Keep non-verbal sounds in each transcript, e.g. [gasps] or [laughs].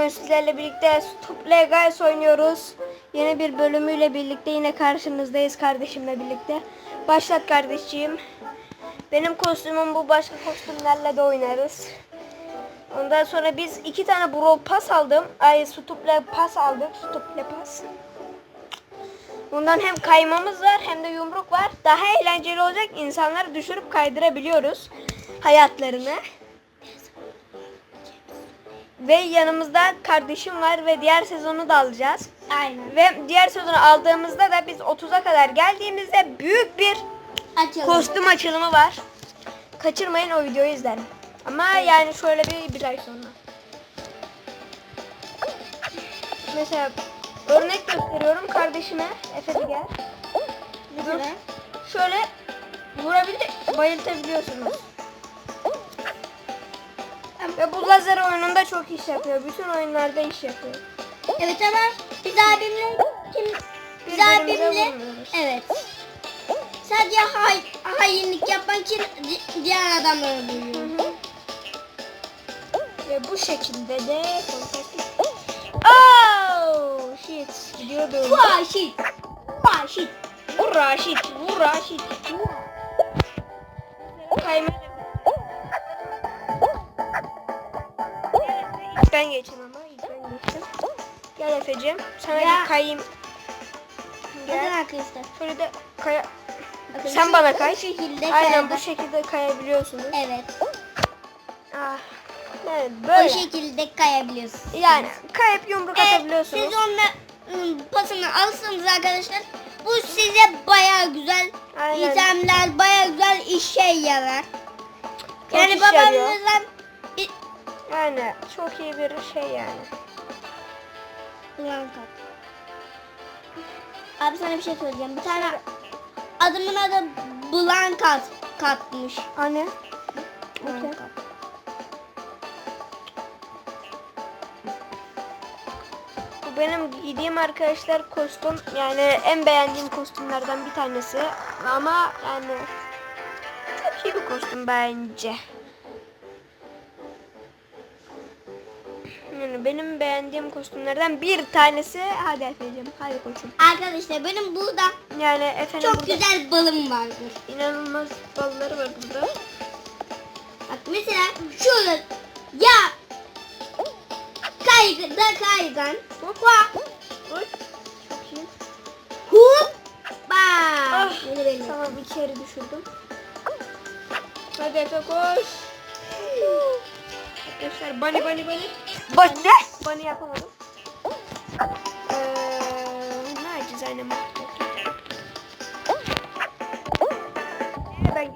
Bugün sizlerle birlikte Stop Legals oynuyoruz. Yeni bir bölümüyle birlikte yine karşınızdayız kardeşimle birlikte. Başlat kardeşciğim. Benim kostümüm bu başka kostümlerle de oynarız. Ondan sonra biz iki tane Brawl Pass aldım. Ay Stuple Pass aldık. Stuple Pass. Bundan hem kaymamız var hem de yumruk var. Daha eğlenceli olacak. İnsanları düşürüp kaydırabiliyoruz hayatlarını. Ve yanımızda kardeşim var ve diğer sezonu da alacağız. Aynen. Ve diğer sezonu aldığımızda da biz 30'a kadar geldiğimizde büyük bir Açalım. kostüm açılımı var. Kaçırmayın o videoyu izleyin. Ama yani şöyle bir, bir ay sonra. Mesela örnek gösteriyorum kardeşime Efe de gel. Dur. Şöyle vurabilir, bayıltabiliyorsunuz. Ve bu lazer oyununda çok iş yapıyor. Bütün oyunlarda iş yapıyor. Evet ama biz abimle kim biz abimle evet. Sadece hay, hainlik yapmak için di- diğer adamları duyuyor. Ve bu şekilde de. Oh shit gidiyordum. Vahşit. Vahşit. Vur Raşit, vur Raşit. Kayma. İlk ben geçeyim ama ilk ben geçtim. Gel Efe'cim sana Ya. bir kayayım. Gel. arkadaşlar. Şöyle de kaya... Bakın Sen bana kay. Şekilde Aynen kayada- bu şekilde kayabiliyorsunuz. Evet. Ah. Evet Bu böyle. şekilde kayabiliyorsunuz. Yani kayıp yumruk Evet, atabiliyorsunuz. siz onunla ım, pasını alırsanız arkadaşlar bu size baya güzel Aynen. itemler baya güzel işe yarar. Çok yani babamızdan Yani çok iyi bir şey yani. Ulan kat. Abi sana bir şey söyleyeceğim. Bir tane adımın adı Blankat katmış. Anne. Blankat. Bu benim giydiğim arkadaşlar kostüm yani en beğendiğim kostümlerden bir tanesi ama yani çok iyi bir kostüm bence. Benim beğendiğim kostümlerden bir tanesi hadi Efe'cim hadi koçum. Arkadaşlar benim burada Yani efendim çok burada güzel balım vardır. inanılmaz balları var burada. Bak mesela şurada ya kaygan da kaygan. Hoppa. Oy, çok iyi. Hoppa. Ah. Tamam içeri düşürdüm. Hadi Efe koş. [laughs] Arkadaşlar bunny bunny bunny. Bunny ne? Bunny yapamadım. Ee, nacizane muhabbet. Ben!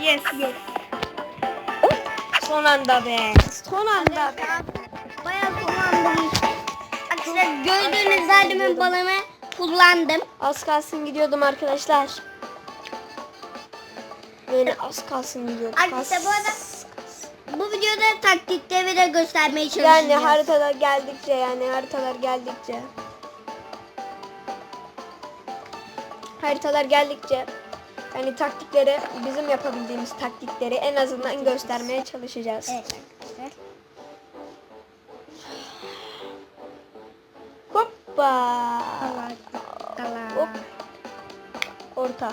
Yes yes. Son anda be. Son anda be. Bayağı kullandım. Arkadaşlar gördüğünüz zalimin balımı kullandım. Az kalsın gidiyordum arkadaşlar. Yani az kalsın gidiyordum. Arkadaşlar bu arada bu videoda taktikleri de göstermeye çalışacağız. Yani haritalar geldikçe yani haritalar geldikçe. Haritalar geldikçe yani taktikleri bizim yapabildiğimiz taktikleri en azından göstermeye çalışacağız. Evet Hoppa. Hop. Orta.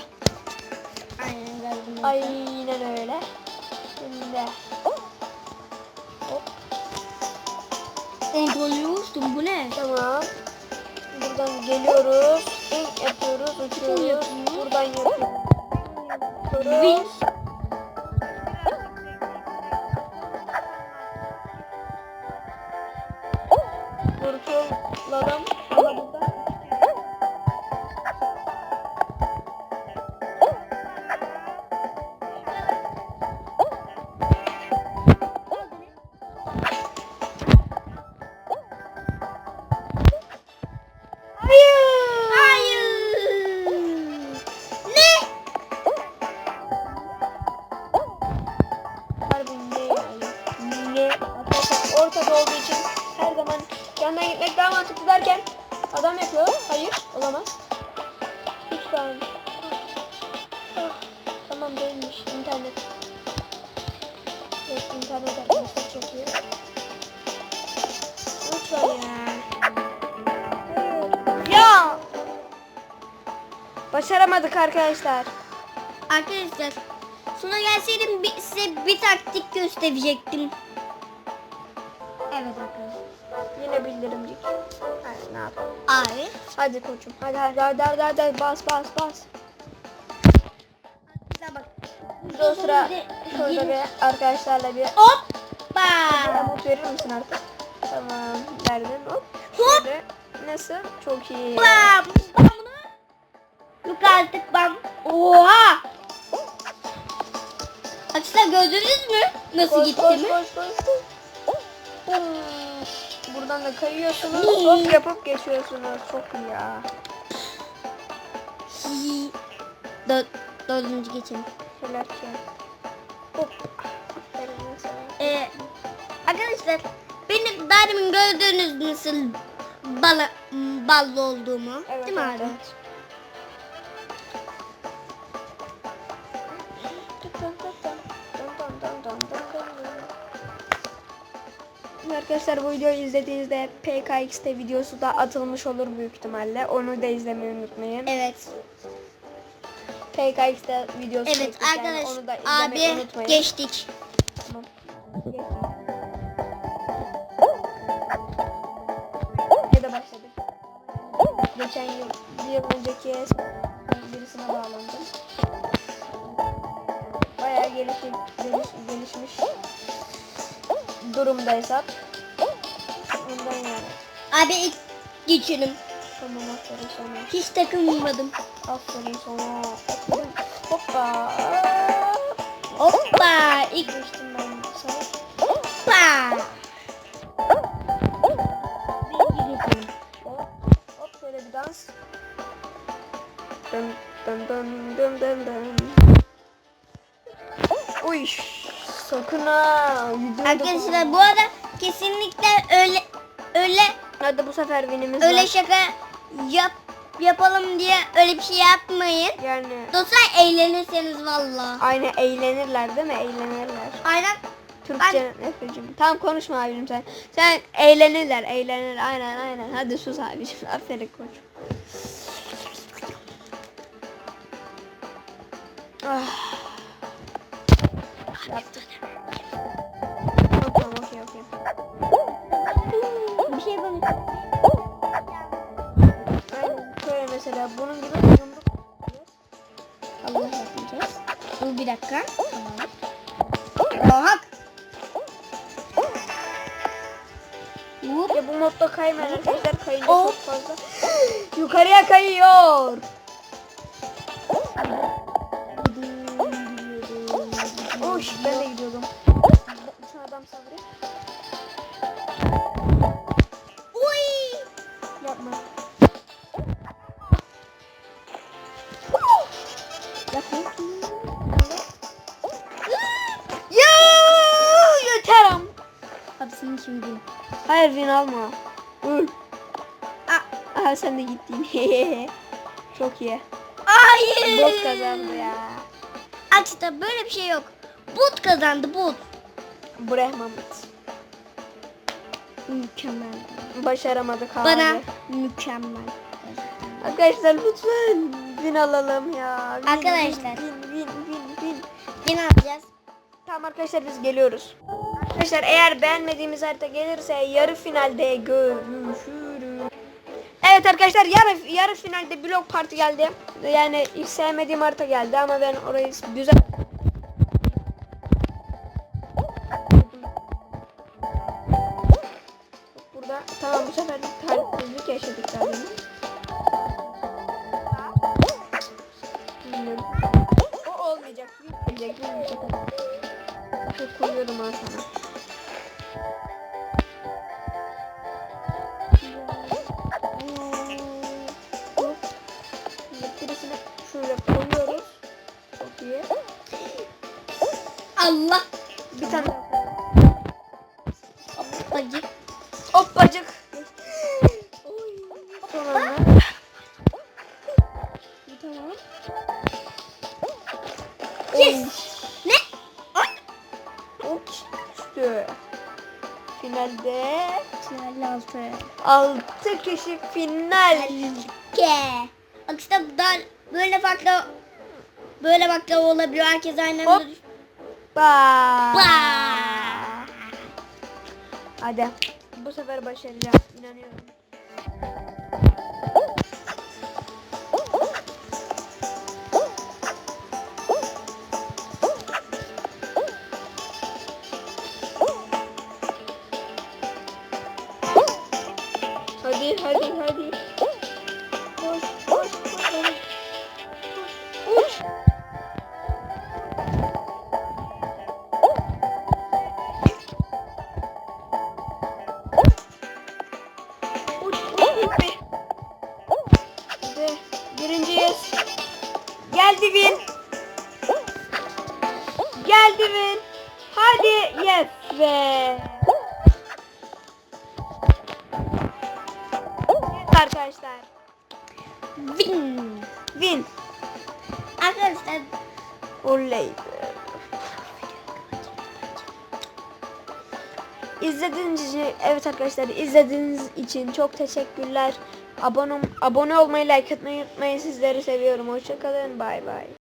Aynen. Aynen öyle. Şimdi. Hop. Kontrolüyorsun bu ne? Tamam. Buradan geliyoruz. İlk yapıyoruz. Uçuyoruz. Buradan yapıyoruz. Win. Başaramadık arkadaşlar. Arkadaşlar sonra gelseydim bir, size bir taktik gösterecektim. Evet arkadaşlar. Yine bildirimcik. Hadi ne yapalım. Abi. Hadi koçum. Hadi hadi hadi hadi, hadi, bas bas bas. Arkadaşlar bak. Şu sıra şurada bir arkadaşlarla bir Hoppa. Umut verir misin artık? Tamam. Verdin hop. Hop. Şöyle. Nasıl? Çok iyi. Bam. Artık ben. Oha. Arkadaşlar gördünüz mü? Nasıl Koş gitti koş mi? koş koş. koş. Bum. Buradan da kayıyorsunuz. Hop yapıp geçiyorsunuz. Çok iyi ya. Dört, dördüncü geçelim. Şeyler ki. Hop. Ee, arkadaşlar benim daha gördüğünüz nasıl bala, ballı olduğumu. Evet, Değil mi evet, abi? evet. Arkadaşlar bu videoyu izlediğinizde PKX'te videosu da atılmış olur büyük ihtimalle. Onu da izlemeyi unutmayın. Evet. PKX'te videosu Evet yani arkadaş onu da izlemeyi abi unutmayın. geçtik. Tamam. Ya da başladık. Geçen yıl, bir yıl önceki birisine bağlandım. Bayağı gelişik, geliş, gelişmiş durumda hesap. Ondan yani. Abi ilk geçelim. Tamam aferin sana. Hiç takılmadım. Aferin sana. Aferin. Hoppa. Hoppa ilk Geçtim ben sana. hoppa. Birinci geçelim. Hop, hop şöyle bir dans. Dın dın dın dın dın dın. Uy, sakın ha. Arkadaşlar bu arada kesinlikle öyle öyle Hadi bu sefer vinimiz öyle var. şaka yap yapalım diye öyle bir şey yapmayın. Yani Dostlar eğlenirseniz valla. aynı eğlenirler değil mi? Eğlenirler. Aynen. Türkçe Efe'cim. Tamam konuşma abicim sen. Sen eğlenirler, eğlenir. Aynen aynen. Hadi sus abicim. [laughs] Aferin koç. Ah. Yaptık. Şöyle mesela bunun gibi yumruk. Allah yapacağız. Dur bir dakika. Tamam. Ya bu modda kaymayan arkadaşlar kayınca Oh. çok fazla. [gasps] Yukarıya kayıyor. Oş ben de gidiyordum. Şu adam sabri. Senin şimdi. Hayır win alma. Öl. Aa. Aha sen de gittin. [laughs] Çok iyi. Hayır. Bot kazandı ya. Arkadaşlar böyle bir şey yok. Bot kazandı bot. Buraya Mahmut. Mükemmel. Başaramadık abi. Bana mükemmel. Arkadaşlar lütfen win alalım ya. Win, Arkadaşlar. Win win win win. Ne yapacağız? Tamam arkadaşlar biz geliyoruz. Arkadaşlar eğer beğenmediğimiz harita gelirse yarı finalde görüşürüz. Evet arkadaşlar yarı, yarı finalde blok parti geldi. Yani hiç sevmediğim harita geldi ama ben orayı güzel Burada tamam bu sefer talihsizlik yaşadık. Bilmiyorum. O olmayacak. Bilmeyecek. Bilmeyecek. Çok koyuyorum ha sana. Allah. Bir tane daha. Hoppacık. Hoppacık. Sonra Tamam. Yes. Ne? Ok. İşte. Finalde. Final altı. Altı kişi final. Ke. Aslında böyle farklı böyle baklava olabiliyor. Herkes aynı anda Hop. Ba. Bah. Hadi. Bu sefer başaracağım. İnanıyorum. Arkadaşlar. Win. Win. Arkadaşlar Oley. İzlediğiniz için evet arkadaşlar izlediğiniz için çok teşekkürler. Abone abone olmayı like etmeyi unutmayın. Sizleri seviyorum. Hoşçakalın. Bay bay.